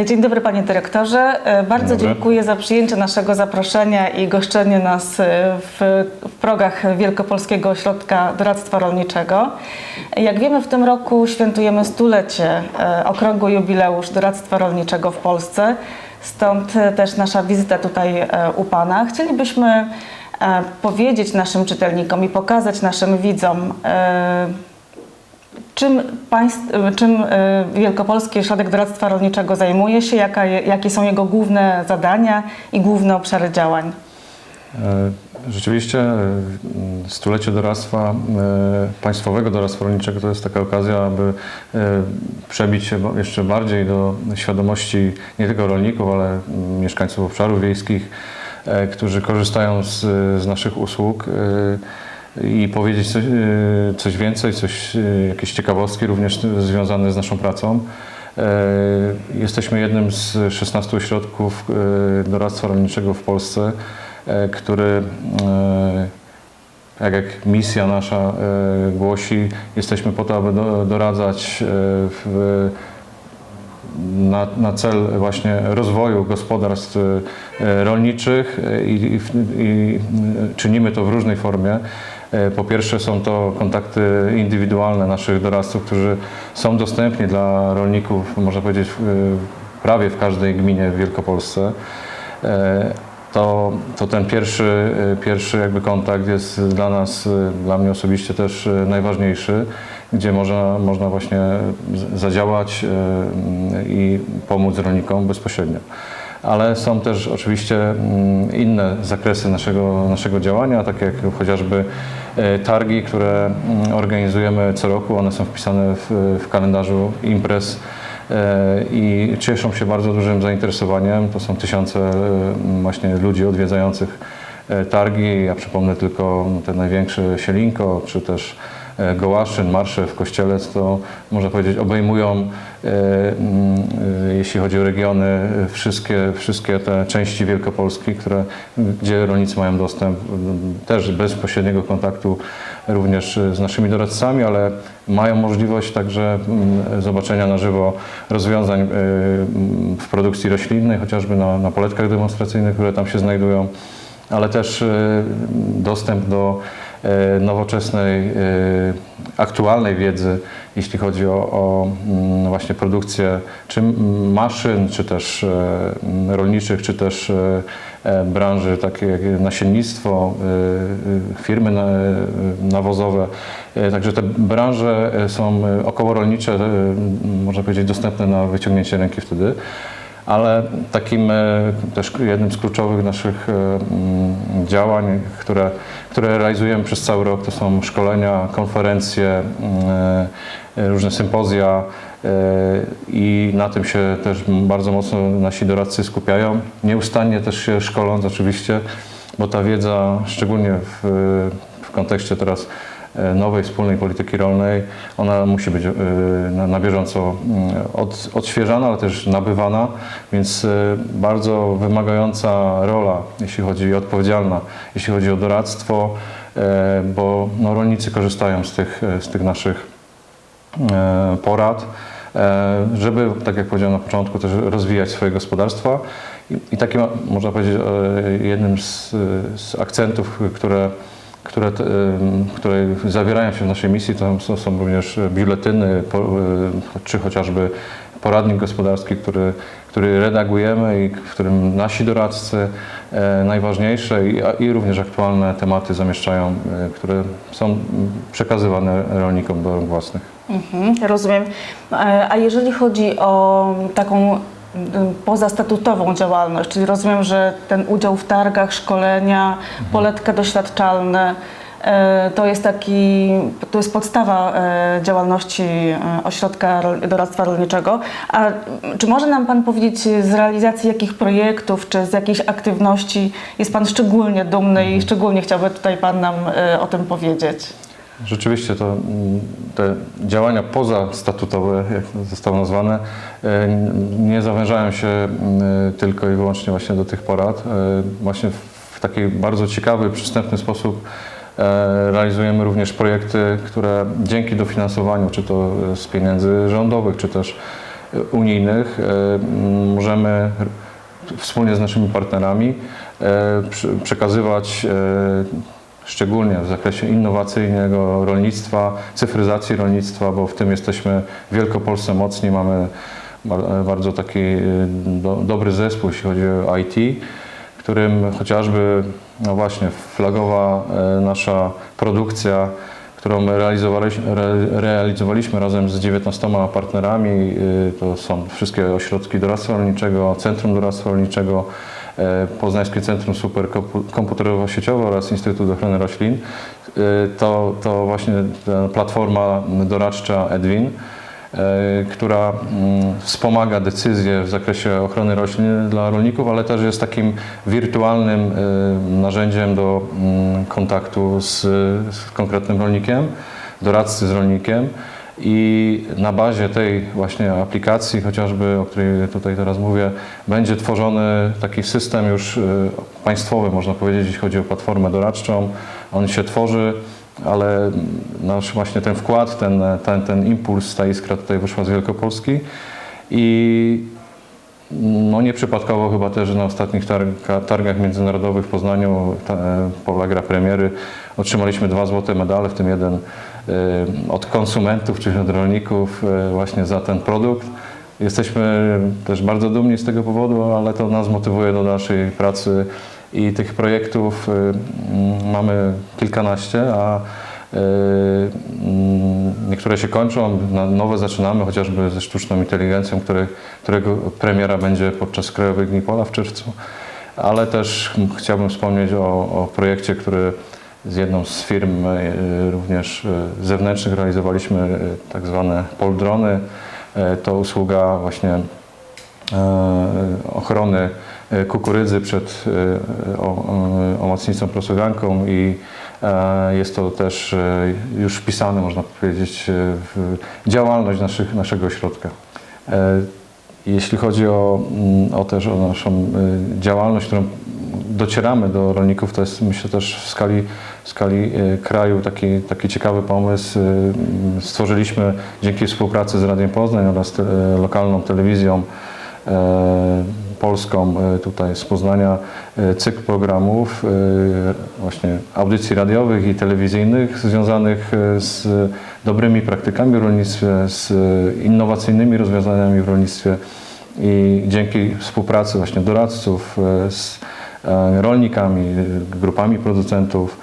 E, Dzień dobry panie dyrektorze. E, Bardzo dobry. dziękuję za przyjęcie naszego zaproszenia i goszczenie nas e, w, progach Wielkopolskiego Ośrodka Doradztwa Rolniczego. Jak wiemy w tym roku świętujemy stulecie, okrągły jubileusz doradztwa rolniczego w Polsce. Stąd też nasza wizyta tutaj u pana. Chcielibyśmy powiedzieć naszym czytelnikom i pokazać naszym widzom Czym, państw, czym e, Wielkopolski Ośrodek Doradztwa Rolniczego zajmuje się, jaka, jakie są jego główne zadania i główne obszary działań? E, Rzeczywiście e, stulecie doradztwa, państwowego doradztwa rolniczego to jest taka okazja, aby przebić się jeszcze bardziej do świadomości nie tylko rolników, ale mm, mieszkańców obszarów wiejskich, którzy korzystają z, z naszych usług i powiedzieć coś, e, coś więcej, coś, e, jakieś ciekawostki również związane z naszą pracą. E, Jesteśmy jednym z 16 ośrodków doradztwa rolniczego w Polsce, który, tak jak misja nasza głosi, jesteśmy po to, aby do- doradzać w, na, na cel właśnie rozwoju gospodarstw rolniczych i, i, i czynimy to w różnej formie. E, Po pierwsze są to kontakty indywidualne naszych doradców, którzy są dostępni dla rolników, można powiedzieć, w- prawie w każdej gminie w Wielkopolsce. E, To, to ten pierwszy, e, pierwszy jakby kontakt jest dla nas, e, dla mnie osobiście też e, najważniejszy, gdzie można, można właśnie zadziałać e, i pomóc rolnikom bezpośrednio. Ale są też oczywiście mm, inne zakresy naszego, naszego działania, takie jak chociażby e, targi, które mm, organizujemy co roku. One są wpisane w, w kalendarzu imprez e, i cieszą się bardzo dużym zainteresowaniem. To są tysiące e, właśnie ludzi odwiedzających targi. Ja przypomnę tylko te największe Sielinko, czy też Gołaszyn, marsze w Kościelec, to można powiedzieć obejmują, e, mm, e, jeśli chodzi o regiony, e, wszystkie, wszystkie te części Wielkopolski, które, gdzie rolnicy mają dostęp m, też bezpośredniego kontaktu również e, z naszymi doradcami, ale mają możliwość także mm, zobaczenia na żywo rozwiązań e, mm, w produkcji roślinnej, chociażby na, na poletkach demonstracyjnych, które tam się znajdują, ale też e, dostęp do e, nowoczesnej, e, aktualnej wiedzy, jeśli chodzi o, o mm, właśnie produkcję czy maszyn, czy też e, rolniczych, czy też e, e, branży takie jak nasiennictwo, e, e, firmy na- nawozowe. E, Także te branże e, są e, okołorolnicze, e, m, można powiedzieć, dostępne na wyciągnięcie ręki wtedy. Ale takim e, też jednym z kluczowych naszych e, mm, działań, które, które realizujemy przez cały rok, to są szkolenia, konferencje, mm, e, różne sympozja i na tym się też bardzo mocno nasi doradcy skupiają. Nieustannie też się szkoląc oczywiście, bo ta wiedza, szczególnie w, w kontekście teraz nowej wspólnej polityki rolnej, ona musi być e, na, bieżąco mm, od, odświeżana, ale też nabywana, więc e, bardzo wymagająca rola, jeśli chodzi o odpowiedzialna, jeśli chodzi o doradztwo, e, bo no, rolnicy korzystają z tych, e, z tych naszych e, porad, e, żeby, tak jak powiedziałem na początku, też rozwijać swoje gospodarstwa. I, i można powiedzieć, e, jednym z, z akcentów, które, które, które zawierają się w naszej misji, to są, są również biuletyny, e, czy chociażby poradnik gospodarski, który, który redagujemy i w którym nasi doradcy e, najważniejsze i, i również aktualne tematy zamieszczają, e, które są przekazywane rolnikom do rąk własnych. Mhm, rozumiem. A jeżeli chodzi o taką pozastatutową działalność, czyli rozumiem, że ten udział w targach, szkolenia, poletkę doświadczalne, e, to jest taki, to jest podstawa e, działalności e, Ośrodka Doradztwa Rolniczego. A czy może nam Pan powiedzieć z realizacji jakich projektów, czy z jakiejś aktywności jest Pan szczególnie dumny i szczególnie chciałby tutaj Pan nam o tym powiedzieć? Rzeczywiście to mm, te działania pozastatutowe, jak zostały nazwane, e, nie zawężają się mm, tylko i wyłącznie właśnie do tych porad. E, Właśnie w taki bardzo ciekawy, przystępny sposób e, realizujemy również projekty, które dzięki dofinansowaniu, czy to z pieniędzy rządowych, czy też unijnych możemy wspólnie z naszymi partnerami przekazywać szczególnie w zakresie innowacyjnego rolnictwa, cyfryzacji rolnictwa, bo w tym jesteśmy w Wielkopolsce mocni, mamy bar- bardzo taki e, do, dobry zespół, jeśli chodzi o IT, którym chociażby, no właśnie, flagowa e, nasza produkcja, którą realizowaliśmy, re, realizowaliśmy razem z 19 partnerami, y, to są wszystkie ośrodki doradztwa rolniczego, Centrum Doradztwa Rolniczego, e, Poznańskie Centrum Superkomputerowo-Sieciowe oraz Instytut Ochrony Roślin. Y, To, to właśnie platforma doradcza Edwin, e, która mm, wspomaga decyzje w zakresie ochrony roślin dla rolników, ale też jest takim wirtualnym e, narzędziem do mm, kontaktu z, z konkretnym rolnikiem, doradcy z rolnikiem. I na bazie tej właśnie aplikacji, chociażby o której tutaj teraz mówię, będzie tworzony taki system już e, państwowy, można powiedzieć, jeśli chodzi o platformę doradczą. On się tworzy, ale nasz właśnie ten wkład, ten, ten, ten impuls, ta iskra tutaj wyszła z Wielkopolski i no nieprzypadkowo chyba też na ostatnich targa, targach międzynarodowych w Poznaniu, ta, e, Polagra Premiery, otrzymaliśmy dwa złote medale, w tym jeden e, od konsumentów, czyli od rolników e, właśnie za ten produkt. Jesteśmy też bardzo dumni z tego powodu, ale to nas motywuje do dalszej pracy i tych projektów y, mm, mamy kilkanaście, a y, mm, niektóre się kończą, nowe zaczynamy, chociażby ze sztuczną inteligencją, które, którego premiera będzie podczas Krajowych Dni Pola w czerwcu. Ale też chciałbym wspomnieć o, o projekcie, który z jedną z firm y, również y, zewnętrznych realizowaliśmy, y, tak zwane poldrony. To usługa właśnie e, ochrony e, kukurydzy przed e, e, omocnicą prosoganką i e, jest to też e, już wpisane, można powiedzieć, e, w działalność naszych, naszego ośrodka. E, Jeśli chodzi o, mm, o też o naszą e, działalność, którą docieramy do rolników, to jest myślę też w skali, w skali e, kraju taki, taki ciekawy pomysł. E, Stworzyliśmy dzięki współpracy z Radiem Poznań oraz te, e, lokalną telewizją polską tutaj z Poznania cykl programów właśnie audycji radiowych i telewizyjnych związanych z dobrymi praktykami w rolnictwie, z innowacyjnymi rozwiązaniami w rolnictwie i dzięki współpracy właśnie doradców z rolnikami, grupami producentów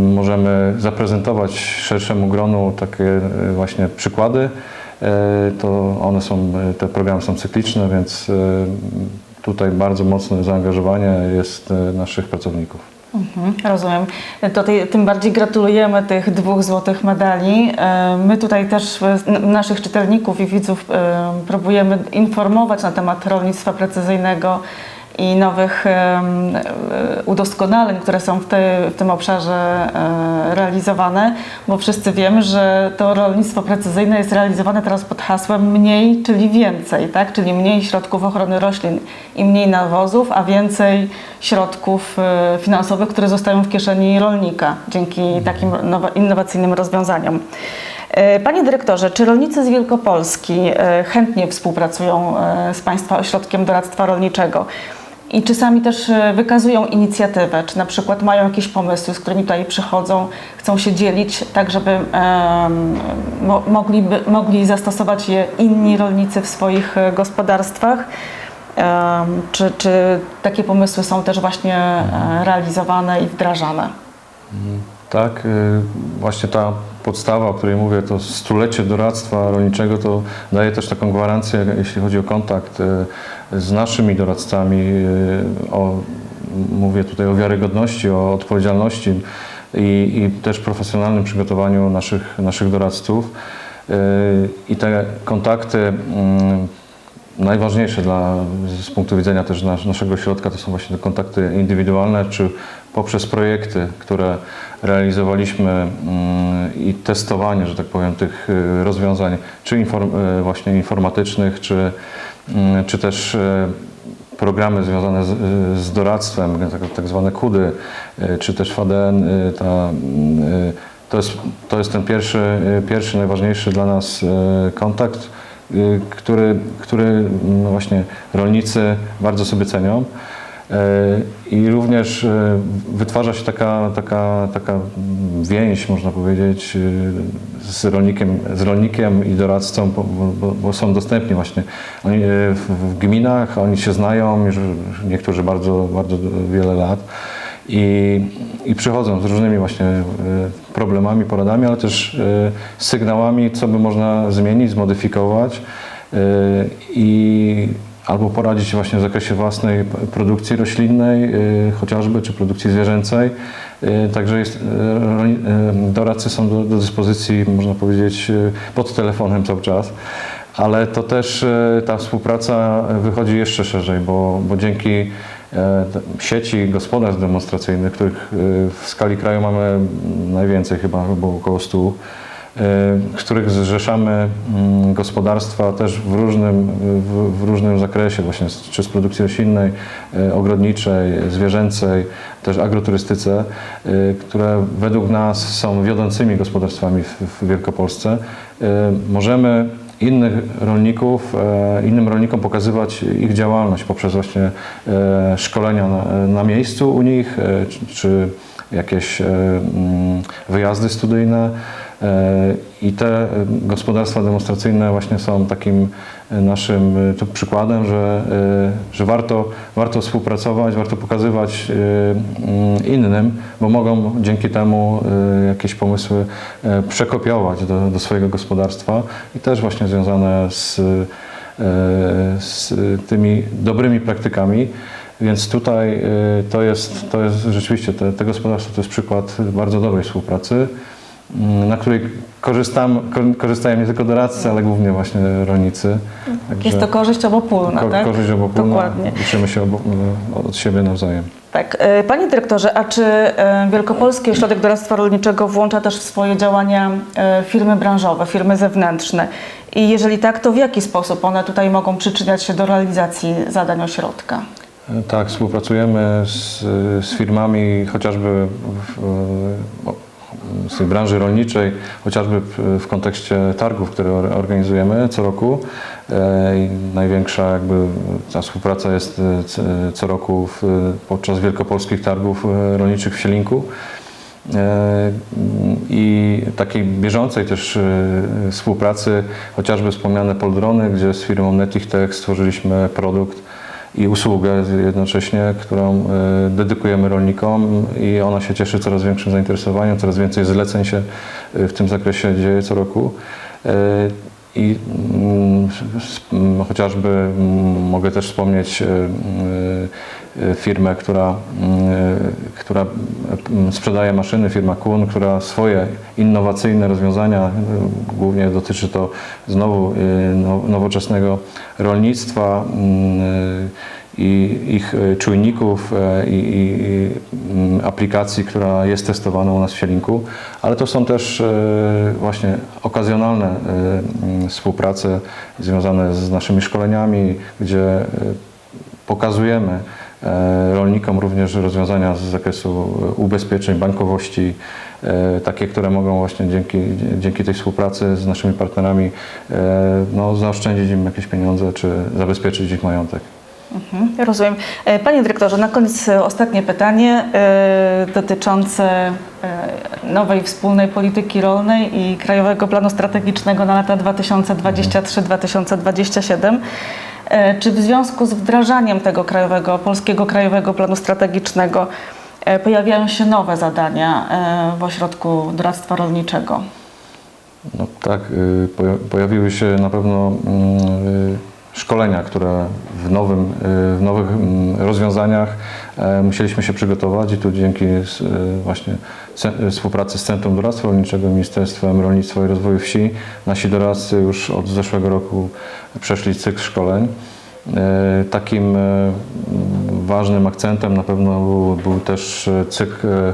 możemy zaprezentować szerszemu gronu takie e, właśnie przykłady. E, To one są, te programy są cykliczne, więc tutaj bardzo mocne zaangażowanie jest naszych pracowników. Mhm, rozumiem. To tym bardziej gratulujemy tych dwóch złotych medali. My tutaj też naszych czytelników i widzów próbujemy informować na temat rolnictwa precyzyjnego i nowych e, udoskonaleń, które są w, te, w tym obszarze e, realizowane, bo wszyscy wiemy, że to rolnictwo precyzyjne jest realizowane teraz pod hasłem mniej, czyli więcej, tak? czyli mniej środków ochrony roślin i mniej nawozów, a więcej środków e, finansowych, które zostają w kieszeni rolnika dzięki takim nowa- innowacyjnym rozwiązaniom. Panie dyrektorze, czy rolnicy z Wielkopolski chętnie współpracują z Państwa Ośrodkiem Doradztwa Rolniczego? I czy sami też e, wykazują inicjatywę, czy na przykład mają jakieś pomysły, z którymi tutaj przychodzą, chcą się dzielić, tak żeby em, mo, mogliby, mogli zastosować je inni rolnicy w swoich e, gospodarstwach? Czy, czy takie pomysły są też właśnie e, realizowane i wdrażane? Tak, y, właśnie ta podstawa, o której mówię, to stulecie doradztwa rolniczego, to daje też taką gwarancję, jeśli chodzi o kontakt y, z naszymi doradcami, y, o, mówię tutaj o wiarygodności, o odpowiedzialności i, i też profesjonalnym przygotowaniu naszych, naszych doradców. I te kontakty mm, najważniejsze dla, z punktu widzenia też nas, naszego środka to są właśnie te kontakty indywidualne, czy poprzez projekty, które realizowaliśmy mm, i testowanie, że tak powiem, tych y, rozwiązań, czy inform, y, właśnie informatycznych, czy, mm, czy też y, programy związane z, z doradztwem, tak, tak zwane KUDY, czy też FADN, ta, to, jest, to jest ten pierwszy, pierwszy najważniejszy dla nas kontakt który, który no właśnie rolnicy bardzo sobie cenią. E, I również e, wytwarza się taka, taka, taka więź, można powiedzieć, e, z rolnikiem, z rolnikiem i doradcą, bo, bo, są dostępni właśnie. Oni w, gminach, oni się znają, niektórzy bardzo, bardzo wiele lat i, i przychodzą z różnymi właśnie problemami, poradami, ale też sygnałami, co by można zmienić, zmodyfikować i albo poradzić właśnie w zakresie własnej produkcji roślinnej, y, chociażby, czy produkcji zwierzęcej. Y, Także jest, y, doradcy są do, do dyspozycji, można powiedzieć, pod telefonem cały czas. Ale to też ta współpraca wychodzi jeszcze szerzej, bo, bo dzięki sieci gospodarstw demonstracyjnych, których w skali kraju mamy najwięcej, chyba, chyba około 100, y, z których zrzeszamy mm, gospodarstwa też w różnym, w, w różnym zakresie, właśnie czy z produkcji roślinnej, y, ogrodniczej, zwierzęcej, też agroturystyce, y, które według nas są wiodącymi gospodarstwami w, w Wielkopolsce. Y, Możemy innych rolników, innym rolnikom pokazywać ich działalność poprzez właśnie szkolenia na, na miejscu u nich, czy, jakieś mm, wyjazdy studyjne. I te gospodarstwa demonstracyjne właśnie są takim e, naszym e, przykładem, że, e, że warto, warto współpracować, warto pokazywać mm, innym, bo mogą dzięki temu jakieś pomysły przekopiować do, do swojego gospodarstwa i też właśnie związane z, z tymi dobrymi praktykami. Więc tutaj to jest, to jest rzeczywiście, te, te to jest przykład bardzo dobrej współpracy, na której korzystam, ko- korzystają nie tylko doradcy, ale głównie właśnie rolnicy. Także Jest to korzyść obopólna, ko- tak? korzyść obopólna, Dokładnie. uczymy się obo, od siebie nawzajem. Tak. E, Panie dyrektorze, a czy e, Wielkopolski Ośrodek Doradztwa Rolniczego włącza też w swoje działania e, firmy branżowe, firmy zewnętrzne? I jeżeli tak, to w jaki sposób one tutaj mogą przyczyniać się do realizacji zadań ośrodka? Tak, współpracujemy z, z firmami chociażby w, o, z tej branży rolniczej, chociażby w, kontekście targów, które or- organizujemy co roku. E, największa jakby ta współpraca jest e, co roku podczas wielkopolskich targów e, rolniczych w Sielinku. I takiej bieżącej też współpracy, chociażby wspomniane Poldrony, gdzie z firmą Netich stworzyliśmy produkt i usługę jednocześnie, którą e, dedykujemy rolnikom i ona się cieszy coraz większym zainteresowaniem, coraz więcej zleceń się e, w tym zakresie dzieje co roku. E, I mm, chociażby mm, mogę też wspomnieć firmę, która, mm, która mm, sprzedaje maszyny, firma Kuhn, która swoje innowacyjne rozwiązania, e, głównie dotyczy to znowu e, no- nowoczesnego rolnictwa mm, e, i ich czujników i, i, aplikacji, która jest testowana u nas w Sielinku, ale to są też właśnie okazjonalne współprace związane z naszymi szkoleniami, gdzie pokazujemy rolnikom również rozwiązania z zakresu e, ubezpieczeń, bankowości, e, takie, które mogą właśnie dzięki, dzięki tej współpracy z naszymi partnerami e, no, zaoszczędzić im jakieś pieniądze czy zabezpieczyć ich majątek. Mhm, rozumiem. E, Panie dyrektorze, na koniec e, ostatnie pytanie e, dotyczące e, nowej wspólnej polityki rolnej i Krajowego Planu Strategicznego na lata 2023-2027. E, Czy w związku z wdrażaniem tego krajowego, polskiego Krajowego Planu Strategicznego e, pojawiają się nowe zadania e, w Ośrodku Doradztwa Rolniczego? No tak, y, poja- pojawiły się na pewno mm, y, szkolenia, które w, nowym, y, w nowych mm, rozwiązaniach musieliśmy się przygotować i tu dzięki y, właśnie ce- współpracy z Centrum Doradztwa Rolniczego, Ministerstwem Rolnictwa i Rozwoju Wsi nasi doradcy już od zeszłego roku przeszli cykl szkoleń. E, Takim e, ważnym akcentem na pewno był, był też e, cykl e,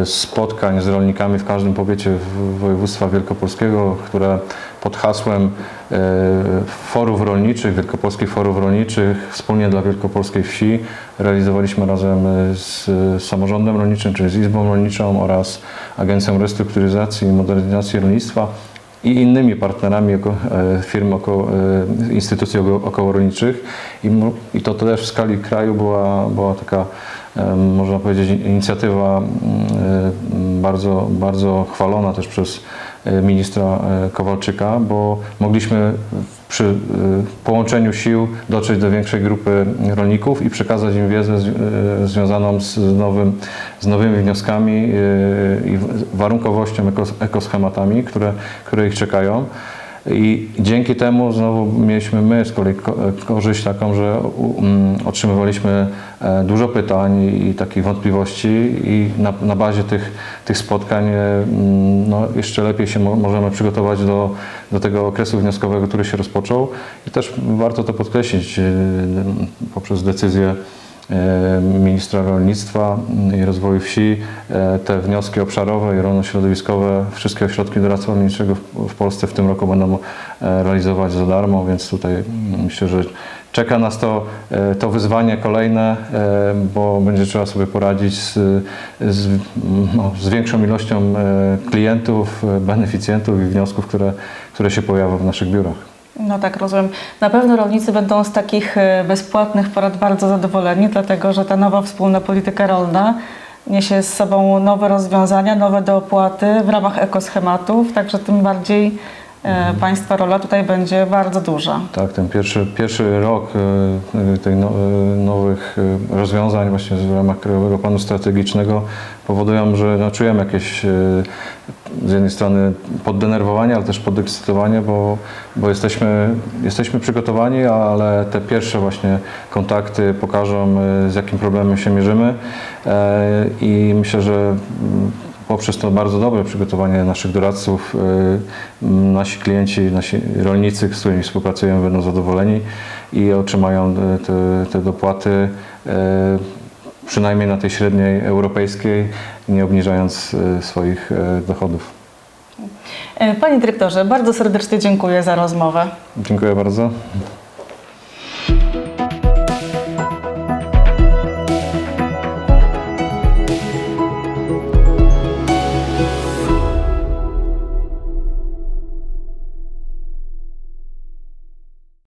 e, spotkań z rolnikami w każdym powiecie województwa wielkopolskiego, które pod hasłem e, forów rolniczych, wielkopolskich forów rolniczych wspólnie dla wielkopolskiej wsi realizowaliśmy razem e, z samorządem rolniczym, czyli z Izbą Rolniczą oraz Agencją Restrukturyzacji i Modernizacji Rolnictwa. i innymi partnerami e, firm około, instytucji oko- okołorolniczych i, i to też w skali kraju była, była taka można powiedzieć inicjatywa mm, bardzo, bardzo chwalona też przez ministra e, Kowalczyka, bo mogliśmy przy e, połączeniu sił dotrzeć do większej grupy rolników i przekazać im wiedzę e, związaną z, nowym, z nowymi wnioskami e, i warunkowością, ekos, ekoschematami, które, które ich czekają. I dzięki temu znowu mieliśmy my z kolei ko- korzyść taką, że otrzymywaliśmy e, dużo pytań i, takich wątpliwości i na, na bazie tych, tych spotkań e, no, jeszcze lepiej się mo- możemy przygotować do, do tego okresu wnioskowego, który się rozpoczął. I też warto to podkreślić e, poprzez decyzję ministra rolnictwa i rozwoju wsi e, te wnioski obszarowe i rolno-środowiskowe, wszystkie ośrodki doradztwa rolniczego w- Polsce w tym roku będą e, realizować za darmo, więc tutaj mm, myślę, że czeka nas to, e, to wyzwanie kolejne, e, bo będzie trzeba sobie poradzić z, z, no, z większą ilością e, klientów, e, beneficjentów i wniosków, które, które się pojawią w naszych biurach. No tak, rozumiem. Na pewno rolnicy będą z takich e, bezpłatnych porad bardzo zadowoleni, dlatego że ta nowa wspólna polityka rolna niesie z sobą nowe rozwiązania, nowe dopłaty w ramach ekoschematów, także tym bardziej Państwa rola tutaj będzie bardzo duża. Tak, ten pierwszy, pierwszy rok e, tych no, e, nowych e, rozwiązań właśnie w ramach Krajowego Planu Strategicznego powodują, że no, czujemy jakieś e, z jednej strony poddenerwowanie, ale też podekscytowanie, bo, bo jesteśmy, jesteśmy przygotowani, ale te pierwsze właśnie kontakty pokażą, e, z jakim problemem się mierzymy E, i myślę, że mm, poprzez to bardzo dobre przygotowanie naszych doradców, nasi klienci, nasi rolnicy, z którymi współpracujemy, będą zadowoleni i otrzymają y, te, te dopłaty y, przynajmniej na tej średniej europejskiej, nie obniżając y, swoich dochodów. E, Panie dyrektorze, bardzo serdecznie dziękuję za rozmowę. Dziękuję bardzo.